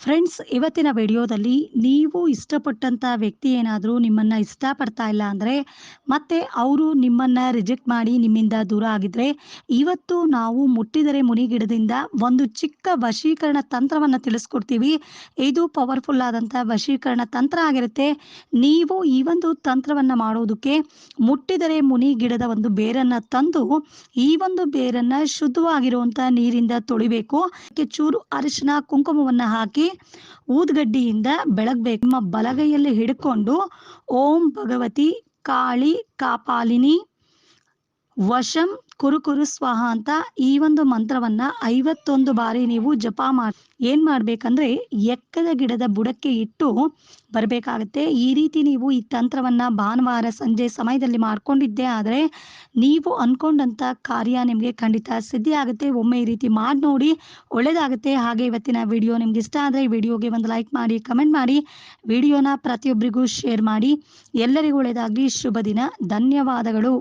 Friends ಇವತ್ತಿನ ವಿಡಿಯೋದಲ್ಲಿ ನೀವು ಇಷ್ಟಪಟ್ಟಂಥ ವ್ಯಕ್ತಿ ಏನಾದರೂ ನಿಮ್ಮನ್ನು ಇಷ್ಟಪಡ್ತಾ ಇಲ್ಲ ಅಂದರೆ ಮತ್ತೆ ಅವರು ನಿಮ್ಮನ್ನು ರಿಜೆಕ್ಟ್ ಮಾಡಿ ನಿಮ್ಮಿಂದ ದೂರ ಆಗಿದ್ರೆ ಇವತ್ತು ನಾವು ಮುಟ್ಟಿದರೆ ಮುನಿಗಿಡದಿಂದ ಒಂದು ಚಿಕ್ಕ ವಶೀಕರಣ ತಂತ್ರವನ್ನು ತಿಳಿಸ್ಕೊಡ್ತೀವಿ. ಇದು ಪವರ್ಫುಲ್ ಆದಂಥ ವಶೀಕರಣ ತಂತ್ರ ಆಗಿರುತ್ತೆ. ನೀವು ಈ ಒಂದು ತಂತ್ರವನ್ನು ಮಾಡೋದಕ್ಕೆ ಮುಟ್ಟಿದರೆ ಮುನಿ ಗಿಡದ ಒಂದು ಬೇರನ್ನು ತಂದು ಈ ಒಂದು ಬೇರನ್ನು ಶುದ್ಧವಾಗಿರುವಂಥ ನೀರಿಂದ ತೊಳಿಬೇಕು. ಚೂರು ಅರಿಶಿನ ಕುಂಕುಮವನ್ನು ಹಾಕಿ ಊದ್ಗಡ್ಡಿಯಿಂದ ಬೆಳಗ್ಬೇಕು. ನಿಮ್ಮ ಬಲಗೈಯಲ್ಲಿ ಹಿಡ್ಕೊಂಡು ಓಂ ಭಗವತಿ ಕಾಳಿ ಕಾಪಾಲಿನಿ ವಶಂ ಕುರುಕುರು ಸ್ವಾಹ ಅಂತ ಈ ಒಂದು ಮಂತ್ರವನ್ನ ಐವತ್ತೊಂದು ಬಾರಿ ನೀವು ಜಪ ಮಾಡಿ, ಏನ್ ಮಾಡ್ಬೇಕಂದ್ರೆ ಎಕ್ಕದ ಗಿಡದ ಬುಡಕ್ಕೆ ಇಟ್ಟು ಬರಬೇಕಾಗತ್ತೆ. ಈ ರೀತಿ ನೀವು ಈ ತಂತ್ರವನ್ನ ಭಾನುವಾರ ಸಂಜೆ ಸಮಯದಲ್ಲಿ ಮಾಡ್ಕೊಂಡಿದ್ದೆ ಆದ್ರೆ ನೀವು ಅನ್ಕೊಂಡಂತ ಕಾರ್ಯ ನಿಮಗೆ ಖಂಡಿತ ಸಿದ್ಧಿ ಆಗುತ್ತೆ. ಒಮ್ಮೆ ಈ ರೀತಿ ಮಾಡಿ ನೋಡಿ ಒಳ್ಳೇದಾಗುತ್ತೆ. ಹಾಗೆ ಇವತ್ತಿನ ವಿಡಿಯೋ ನಿಮ್ಗೆ ಇಷ್ಟ ಆದ್ರೆ ವಿಡಿಯೋಗೆ ಒಂದು ಲೈಕ್ ಮಾಡಿ, ಕಮೆಂಟ್ ಮಾಡಿ, ವಿಡಿಯೋನ ಪ್ರತಿಯೊಬ್ಬರಿಗೂ ಶೇರ್ ಮಾಡಿ. ಎಲ್ಲರಿಗೂ ಒಳ್ಳೇದಾಗಲಿ. ಶುಭ ದಿನ. ಧನ್ಯವಾದಗಳು.